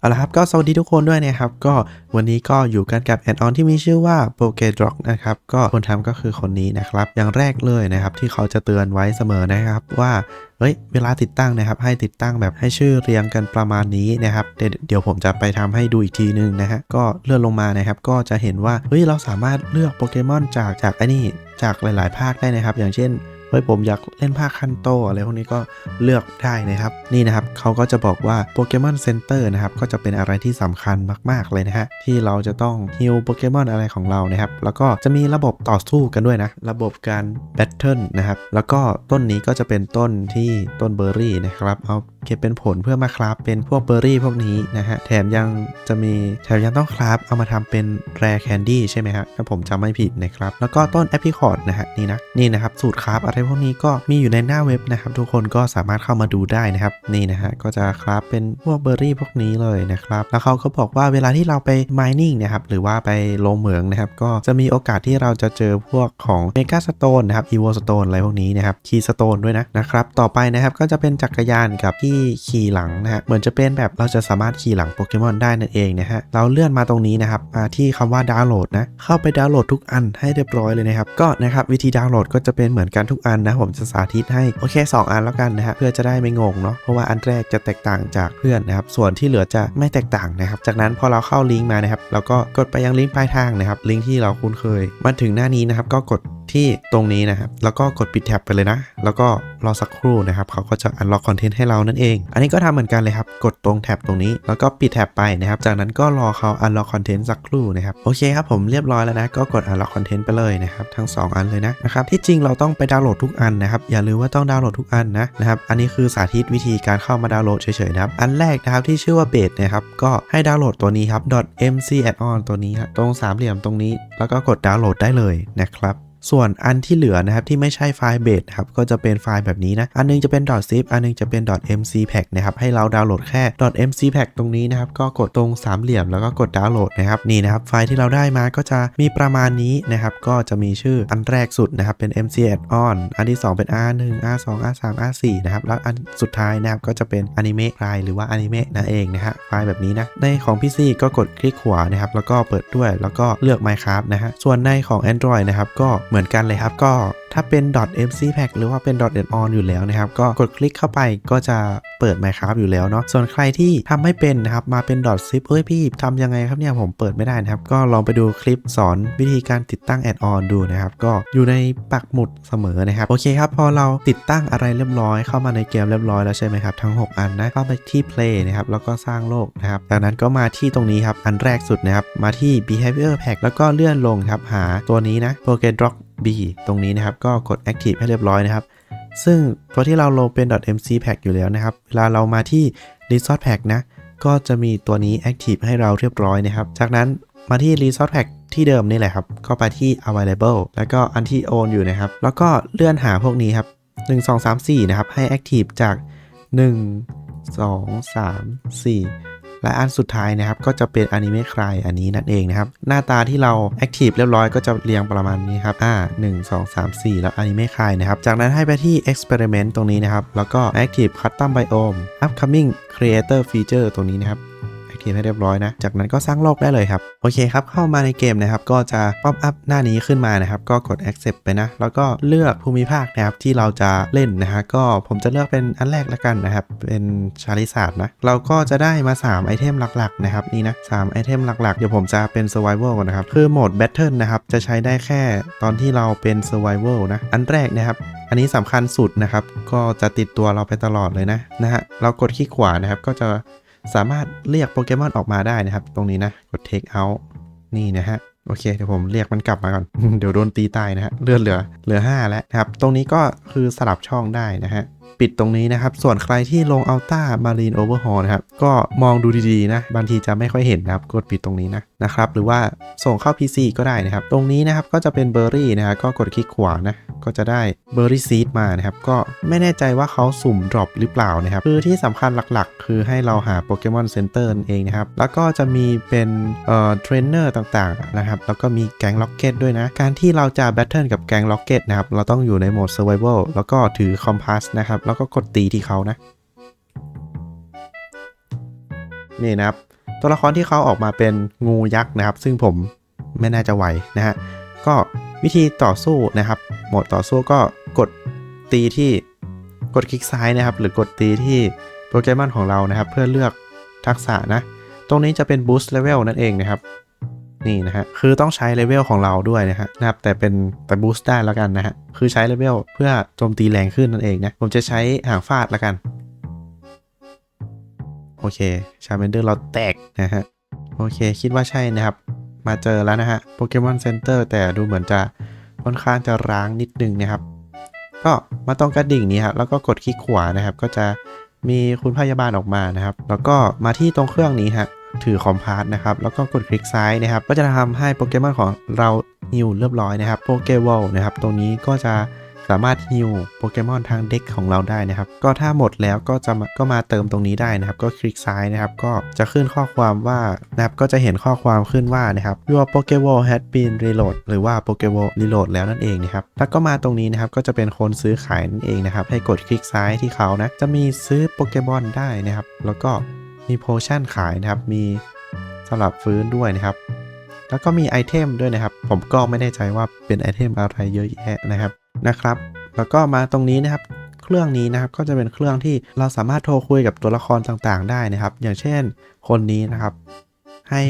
เอาละครับก็สวัสดีทุกคนด้วยนะครับ ก็วันนี้ก็อยู่กันกับแอดออนที่มีชื่อว่า p o k e d r o c นะครับ ก็คนทำก็คือคนนี้นะครับ อย่างแรกเลยนะครับที่เขาจะเตือนไว้เสมอนะครับว่าเฮ้ยเวลาติดตั้งนะครับ ให้ติดตั้งแบบให้ชื่อเรียงกันประมาณนี้นะครับ เดี๋ยวผมจะไปทำให้ดูอีกทีนึงนะฮะก็เลื่อนลงมานะครับ ก็จะเห็นว่าเฮ้ยเราสามารถเลือกโปเกมอนจากจากไอ้นี่จากหลาย ๆ ภาคได้นะครับ อย่างเช่น เฮ้ยผมอยากเล่นภาคคันโตอะไรพวกนี้ก็เลือกได้นะครับ นี่นะครับเขาก็จะบอกว่าโปเกมอนเซ็นเตอร์นะครับก็จะเป็นอะไรที่สำคัญมาก ๆ เลยนะฮะที่เราจะต้องฮิลโปเกมอนอะไรของเรานะครับ แล้วก็จะมีระบบต่อสู้กันด้วยนะ ระบบการแบทเทิลนะครับ แล้วก็ต้นนี้ก็จะเป็นต้นที่ต้นเบอร์รี่นะครับเอาเก็บเป็นผลเพื่อมาคราฟเป็นพวกเบอร์รี่พวกนี้นะฮะแถมยังจะมีแถมยังต้องคราฟเอามาทำเป็นแรแคนดี้ใช่ไหมฮะถ้าผมจำไม่ผิดนะครับแล้วก็ต้นแอปพิคอร์ดนะฮะนี่นะนี่นะครับสูตรคราฟอะไรพวกนี้ก็มีอยู่ในหน้าเว็บนะครับ ทุกคนก็สามารถเข้ามาดูได้นะครับ นี่นะฮะก็จะคราฟเป็นพวกเบอร์รี่พวกนี้เลยนะครับ แล้วเขาก็บอกว่าเวลาที่เราไป mining นะครับหรือว่าไปลงเหมืองนะครับ ก็จะมีโอกาสที่เราจะเจอพวกของเมกาสโตนนะครับอีโวสโตนอะไรพวกนี้นะครับคีสโตนด้วยนะนะครับ ต่อไปนะครับก็จะเป็นจักรยานกับที่ขี่หลังนะฮะเหมือนจะเป็นแบบเราจะสามารถขี่หลังโปเกมอนได้นั่นเองนะฮะเราเลื่อนมาตรงนี้นะครับมาที่คำว่าดาวน์โหลดนะเข้าไปดาวน์โหลดทุกอันให้เรียบร้อยเลยนะครับก็นะครับวิธีดาวน์โหลดก็จะเป็นเหมือนกันทุกอันนะผมจะสาธิตให้โอเค 2 อันแล้วกันนะฮะเพื่อจะได้ไม่งงเนาะเพราะว่าอันแรกจะแตกต่างจากเพื่อนนะครับส่วนที่เหลือจะไม่แตกต่างนะครับจากนั้นพอเราเข้าลิงก์มานะครับเราก็กดไปยังลิงก์ปลายทางนะครับลิงก์ที่เราคุ้นเคยมาถึงหน้านี้นะครับก็กดที่ตรงนี้นะครับ แล้วก็กดปิดแท็บไปเลยนะ แล้วก็รอสักครู่นะครับ เขาก็จะอันล็อกคอนเทนต์ให้เรานั่นเอง อันนี้ก็ทำเหมือนกันเลยครับ กดตรงแท็บตรงนี้ แล้วก็ปิดแท็บไปนะครับ จากนั้นก็รอเขาอันล็อกคอนเทนต์สักครู่นะครับ โอเคครับผมเรียบร้อยแล้วนะ ก็กดอันล็อกคอนเทนต์ไปเลยนะครับ ทั้ง 2 อันเลยนะนะครับ ที่จริงเราต้องไปดาวน์โหลดทุกอันนะครับ อย่าลืมว่าต้องดาวน์โหลดทุกอันนะนะครับ อันนี้คือสาธิตวิธีการเข้ามาดาวน์โหลดเฉยๆนะครับ อันแรกนะครับที่ชื่อว่าเบสนะครับ ก็ให้ดาวน์โหลดตัวนี้ครับ .mc add-on ตัวนี้ครับตรงสามเหลี่ยมตรงนี้ แล้วก็กดดาวน์โหลดได้เลยนะครับ ส่วนอันที่เหลือนะครับที่ไม่ใช่ไฟล์เบสครับก็จะเป็นไฟล์แบบนี้นะ อันนึงจะเป็น .zip อันนึงจะเป็น .mcpack นะครับให้เราดาวน์โหลดแค่ .mcpack ตรงนี้นะครับก็กดตรงสามเหลี่ยมแล้วก็กดดาวน์โหลดนะครับนี่นะครับไฟล์ที่เราได้มาก็จะมีประมาณนี้นะครับก็จะมีชื่ออันแรกสุดนะครับเป็น mc add-on อันที่ 2 เป็น r1 r2 r3 r4 นะครับแล้วอันสุดท้ายนะครับก็จะเป็น anime ไฟล์หรือว่า anime นั่นเองนะฮะไฟล์แบบนี้นะในของ PC ก็กดคลิกขวานะครับแล้วก็เปิดด้วยแล้วก็เลือก Minecraft นะฮะส่วนในของ Android นะครับก็เหมือนกันเลยครับ ก็ถ้าเป็น .mcpack หรือว่าเป็น .on อยู่แล้วนะครับ ก็กดคลิกเข้าไปก็จะ เปิด Minecraft อยู่แล้วเนาะส่วนใครที่ทำไม่เป็นนะครับมาเป็น .zip เอ้ยพี่ทำยังไงครับเนี่ยผมเปิดไม่ได้นะครับ ก็ลองไปดูคลิปสอนวิธีการติดตั้ง add-on ดูนะครับ ก็อยู่ในปักหมุดเสมอนะครับ โอเคครับพอเราติดตั้งอะไรเรียบร้อยเข้ามาในเกมเรียบร้อยแล้วใช่ไหมครับทั้ง 6 อันนะเข้าไปที่ play นะครับแล้วก็สร้างโลกนะครับจากนั้นก็มาที่ตรงนี้ครับอันแรกสุดนะครับมาที่ behavior pack แล้วก็เลื่อนลงครับหาตัวนี้นะ p o k e d r o c k B ตรงนี้นะครับก็กด Active ให้เรียบร้อยนะครับ ซึ่งตัวที่เราลงเป็น .mc pack อยู่แล้วนะครับ เวลาเรามาที่ resource pack นะ ก็จะมีตัวนี้ Active ให้เราเรียบร้อยนะครับ จากนั้นมาที่ resource pack ที่เดิมนี่แหละครับก็ไปที่ available แล้วก็อันที่ own อยู่นะครับ แล้วก็เลื่อนหาพวกนี้ครับ 1 2 3 4 นะครับ ให้ Active จาก 1 2 3 4 และอันสุดท้ายนะครับก็จะเป็นอนิเมะคลายอันนี้นั่นเองนะครับหน้าตาที่เราแอคทีฟเรียบร้อยก็จะเรียงประมาณนี้ครับอ่า1 2 3 4แล้วอนิเมะคลายนะครับจากนั้นให้ไปที่ Experiment ตรงนี้นะครับแล้วก็ Active Custom Biome Upcoming Creator Feature ตรงนี้นะครับ ให้เรียบร้อยนะ จากนั้นก็สร้างโลกได้เลยครับ โอเคครับ เข้ามาในเกมนะครับ ก็จะป๊อปอัพหน้านี้ขึ้นมานะครับ ก็กด accept ไปนะ แล้วก็เลือกภูมิภาคนะครับที่เราจะเล่นนะฮะ ก็ผมจะเลือกเป็นอันแรกละกันนะครับ เป็นชาลิซาร์ดนะ เราก็จะได้มา 3 ไอเทมหลักๆนะครับ นี่นะ3ไอเทมหลักๆ เดี๋ยวผมจะเป็น survival ก่อนนะครับ คือโหมด battle นะครับ จะใช้ได้แค่ตอนที่เราเป็น survival นะ อันแรกนะครับอันนี้สำคัญสุดนะครับ ก็จะติดตัวเราไปตลอดเลยนะนะฮะ เรากดคลิกขวานะครับ ก็จะ สามารถเรียกโปเกมอนออกมาได้นะครับ ตรงนี้นะกด take out นี่นะฮะโอเคเดี๋ยวผมเรียกมันกลับมาก่อน เดี๋ยวโดนตีตายนะฮะเลือดเหลือเหลือ 5 แล้วนะครับ ตรงนี้ก็คือสลับช่องได้นะฮะ ปิดตรงนี้นะครับ ส่วนใครที่ลงอัลต้ามารีนโอเวอร์ฮอลนะครับ ก็มองดูดีๆนะ บางทีจะไม่ค่อยเห็นนะครับ กดปิดตรงนี้นะนะครับ หรือว่าส่งเข้า PC ก็ได้นะครับ ตรงนี้นะครับก็จะเป็นเบอร์รี่นะฮะก็กดคลิกขวานะ ก็จะได้เบอร์รี่ซีดมานะครับ ก็ไม่แน่ใจว่าเขาสุ่มดรอปหรือเปล่านะครับ คือที่สำคัญหลักๆ คือให้เราหาโปเกมอนเซ็นเตอร์เองนะครับ แล้วก็จะมีเป็นเอ่อเทรนเนอร์ต่างๆนะครับ แล้วก็มีแก๊งล็อกเก็ตด้วยนะ การที่เราจะแบทเทิลกับแก๊งล็อกเก็ตนะครับ เราต้องอยู่ในโหมด Survival แล้วก็ถือคอมพาสนะครับแล้วก็กดตีที่เขานะ นี่นะครับ ตัวละครที่เขาออกมาเป็นงูยักษ์นะครับ ซึ่งผมไม่น่าจะไหวนะฮะ ก็วิธีต่อสู้นะครับ โหมดต่อสู้ก็กดตีที่กดคลิกซ้ายนะครับ หรือกดตีที่โปเกรมอนของเรานะครับ เพื่อเลือกทักษะนะ ตรงนี้จะเป็นบูสต์เลเวลนั่นเองนะครับ นี่นะฮะ คือต้องใช้เลเวลของเราด้วยนะฮะนะครับ แต่เป็นแต่บูสต์ได้แล้วกันนะฮะ คือใช้เลเวลเพื่อโจมตีแรงขึ้นนั่นเองนะ ผมจะใช้หางฟาดแล้วกัน โอเค ชาเมนเดอร์เราแตกนะฮะ โอเค คิดว่าใช่นะครับ มาเจอแล้วนะฮะ โปเกมอนเซ็นเตอร์แต่ดูเหมือนจะค่อนข้างจะร้างนิดนึงนะครับ ก็มาตรงกระดิ่งนี้ครับแล้วก็กดคลิกขวานะครับ ก็จะมีคุณพยาบาลออกมานะครับ แล้วก็มาที่ตรงเครื่องนี้ฮะ ถือคอมพาสนะครับ แล้วก็กดคลิกซ้ายนะครับ ก็จะทำให้โปเกมอนของเราฮิวเรียบร้อยนะครับ โปเกวอลนะครับ ตรงนี้ก็จะสามารถฮิวโปเกมอนทางเด็กของเราได้นะครับ ก็ถ้าหมดแล้วก็จะก็มาเติมตรงนี้ได้นะครับ ก็คลิกซ้ายนะครับ ก็จะขึ้นข้อความว่านะครับ ก็จะเห็นข้อความขึ้นว่านะครับ your Pokeball has been reload หรือว่า Pokeball reload แล้วนั่นเองนะครับ แล้วก็มาตรงนี้นะครับ ก็จะเป็นคนซื้อขายนั่นเองนะครับ ให้กดคลิกซ้ายที่เขานะ จะมีซื้อโปเกมอนได้นะครับ แล้วก็ มีโพชั่นขายนะครับ มีสลับฟื้นด้วยนะครับ แล้วก็มีไอเทมด้วยนะครับ ผมก็ไม่แน่ใจว่าเป็นไอเทมอะไรเยอะแยะนะครับนะครับ แล้วก็มาตรงนี้นะครับ เครื่องนี้นะครับก็จะเป็นเครื่องที่เราสามารถโทรคุยกับตัวละครต่างๆ ได้นะครับ อย่างเช่นคนนี้นะครับ ให้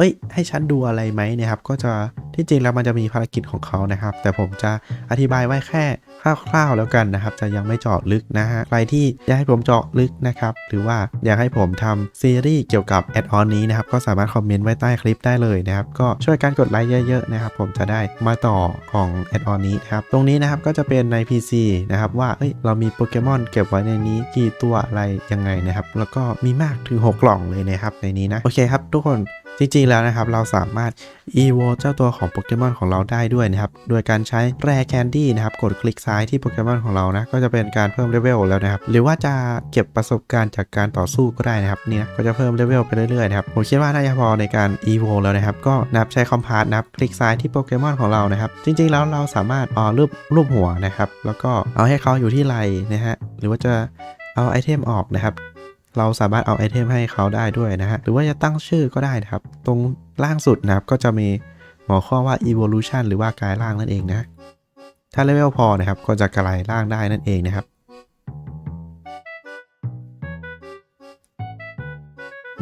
เอ้ย ให้ฉันดูอะไรไหมนะครับ ก็จะที่จริงแล้วมันจะมีภารกิจของเขานะครับ แต่ผมจะอธิบายไว้แค่คร่าวๆแล้วกันนะครับ จะยังไม่เจาะลึกนะฮะใครที่อยากให้ผมเจาะลึกนะครับ หรือว่าอยากให้ผมทำซีรีส์เกี่ยวกับแอดออนนี้นะครับ ก็สามารถคอมเมนต์ไว้ใต้คลิปได้เลยนะครับ ก็ช่วยกันกดไลค์เยอะๆนะครับ ผมจะได้มาต่อของแอดออนนี้นะครับ ตรงนี้นะครับก็จะเป็นใน PC นะครับว่าเอ้ยเรามีโปเกมอนเก็บไว้ในนี้กี่ตัวอะไรยังไงนะครับ แล้วก็มีมากถึง 6 กล่องเลยนะครับในนี้นะ โอเคครับทุกคน จริงๆแล้วนะครับเราสามารถ evo เจ้าตัวของโปเกมอนของเราได้ด้วยนะครับโดยการใช้แร่แคนดี้นะครับกดคลิกซ้ายที่โปเกมอนของเรานะก็จะเป็นการเพิ่มเลเวลแล้วนะครับหรือว่าจะเก็บประสบการณ์จากการต่อสู้ก็ได้นะครับนี่นะก็จะเพิ่มเลเวลไปเรื่อยๆนะครับผมคิดว่าน่าจะพอในการ evo แล้วนะครับก็นับใช้คอมพาสนับคลิกซ้ายที่โปเกมอนของเรานะครับจริงๆแล้วเราสามารถอ๋อรูปรูปหัวนะครับแล้วก็เอาให้เขาอยู่ที่ไหลนะฮะหรือว่าจะเอาไอเทมออกนะครับ เราสามารถเอาไอเทมให้เขาได้ด้วยนะฮะ หรือว่าจะตั้งชื่อก็ได้นะครับ ตรงล่างสุดนะครับก็จะมีหัวข้อว่า evolution หรือว่ากลายร่างนั่นเองนะ ถ้าเลเวลพอนะครับก็จะกลายร่างได้นั่นเองนะครับ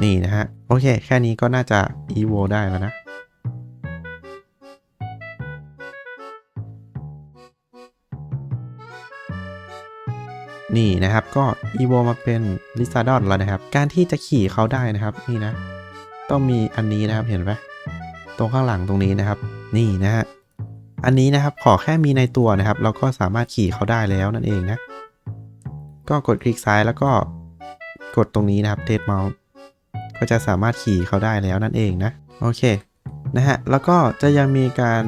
นี่นะฮะ โอเค แค่นี้ก็น่าจะ evo ได้แล้วนะ นี่นะครับก็ evo มาเป็น l i z a d o n แล้วนะครับ การที่จะขี่เขาได้นะครับนี่นะ ต้องมีอันนี้นะครับเห็นไหมตรงข้างหลังตรงนี้นะครับ นี่นะฮะอันนี้นะครับขอแค่มีในตัวนะครับ เราก็สามารถขี่เขาได้แล้วนั่นเองนะ ก็กดคลิกซ้ายแล้วก็กดตรงนี้นะครับเทสเมาส์ก็จะสามารถขี่เขาได้แล้วนั่นเองนะโอเคนะฮะแล้วก็จะยังมีการ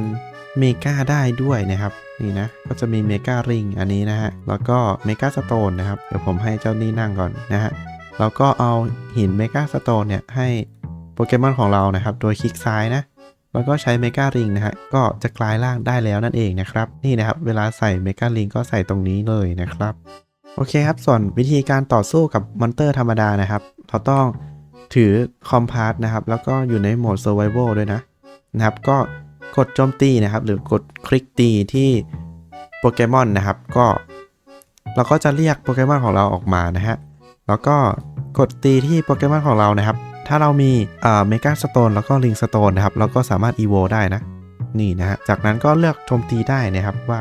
เมกาได้ด้วยนะครับ นี่นะ ก็จะมีเมการิงอันนี้นะฮะ แล้วก็เมกาสโตนนะครับ เดี๋ยวผมให้เจ้านี่นั่งก่อนนะฮะ แล้วก็เอาหินเมกาสโตนเนี่ยให้โปเกมอนของเรานะครับ โดยคลิกซ้ายนะ แล้วก็ใช้เมการิงนะฮะ ก็จะกลายร่างได้แล้วนั่นเองนะครับ นี่นะครับ เวลาใส่เมการิงก็ใส่ตรงนี้เลยนะครับ โอเคครับ ส่วนวิธีการต่อสู้กับมอนเตอร์ธรรมดานะครับ เราต้องถือคอมพาสนะครับ แล้วก็อยู่ในโหมด Survival ด้วยนะนะครับ ก็ กดโจมตีนะครับ หรือกดคลิกตีที่โปเกมอนนะครับ ก็เราก็จะเรียกโปเกมอนของเราออกมานะฮะ แล้วก็กดตีที่โปเกมอนของเรานะครับ ถ้าเรามีเอ่อเมกาสโตนแล้วก็ลิงสโตนนะครับ เราก็สามารถอีโวได้นะ นี่นะฮะ จากนั้นก็เลือกโจมตีได้นะครับว่า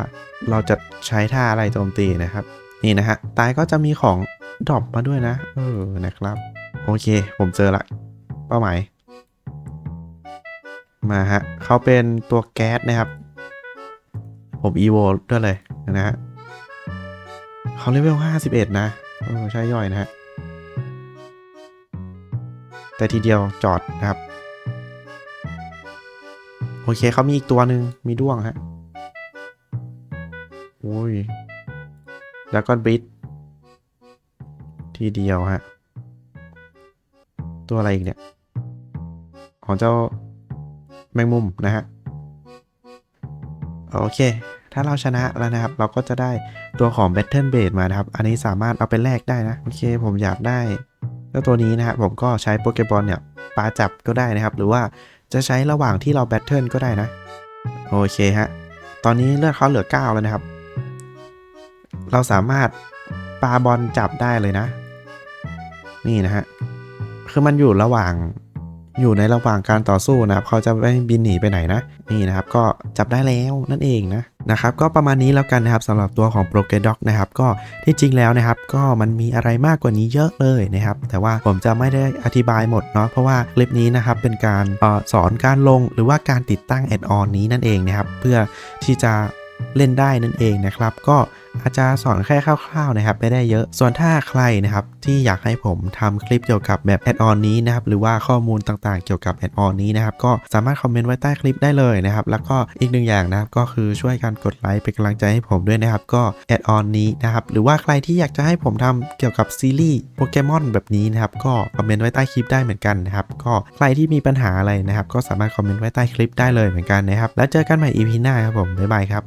เราจะใช้ท่าอะไรโจมตีนะครับ นี่นะฮะ ตายก็จะมีของดรอปมาด้วยนะ เออ นะครับ โอเค ผมเจอละ เป้าหมาย มาฮะเขาเป็นตัวแก๊สนะครับ ผมอีโวด้วยเลยนะฮะเขาเลเวล51นะเออใช่ย่อยนะฮะ แต่ทีเดียวจอดนะครับ โอเคเขามีอีกตัวหนึ่งมีด้วงฮะโอ้ยแล้วก็บิดทีเดียวฮะ ตัวอะไรอีกเนี่ย ของเจ้า มงมุมนะฮะโอเค ถ้าเราชนะแล้วนะครับ เราก็จะได้ตัวของ Battle b a s e มานะครับ อันนี้สามารถเอาไปแลกได้นะ โอเค ผมอยากได้เจ้าตัวนี้นะครับผมก็ใช้โปเกบอลเนี่ยปาจับก็ได้นะครับ หรือว่าจะใช้ระหว่างที่เราแบทเทิลก็ได้นะ โอเคฮะ ตอนนี้เลือดเขาเหลือ 9 แล้วนะครับ เราสามารถปาบอลจับได้เลยนะ นี่นะฮะ คือมันอยู่ระหว่าง อยู่ในระหว่างการต่อสู้นะครับเขาจะไม่บินหนีไปไหนนะ นี่นะครับก็จับได้แล้วนั่นเองนะนะครับก็ประมาณนี้แล้วกันนะครับสำหรับตัวของโปรเกด็อกนะครับก็ที่จริงแล้วนะครับก็มันมีอะไรมากกว่านี้เยอะเลยนะครับแต่ว่าผมจะไม่ได้อธิบายหมดเนาะเพราะว่าคลิปนี้นะครับเป็นการออสอนการลงหรือว่าการติดตั้งแอดออนนี้นั่นเองนะครับเพื่อที่จะเล่นได้นั่นเองนะครับก็ อาจจะสอนแค่คร่าวๆนะครับไม่ได้เยอะ ส่วนถ้าใครนะครับที่อยากให้ผมทำคลิปเกี่ยวกับแบบแอดออนนี้นะครับหรือว่าข้อมูลต่างๆ เกี่ยวกับแอดออนนี้นะครับก็สามารถคอมเมนต์ไว้ใต้คลิปได้เลยนะครับแล้วก็อีกหนึ่งอย่างนะครับก็คือช่วยกันกดไลค์เป็นกำลังใจให้ผมด้วยนะครับก็แอดออนนี้นะครับหรือว่าใครที่อยากจะให้ผมทำเกี่ยวกับซีรีส์โปเกมอนแบบนี้นะครับก็คอมเมนต์ไว้ใต้คลิปได้เหมือนกันนะครับก็ใครที่มีปัญหาอะไรนะครับก็สามารถคอมเมนต์ไว้ใต้คลิปได้เลยเหมือนกันนะครับแล้วเจอกันใหม่ EP หน้าครับผมบ๊ายบายครับ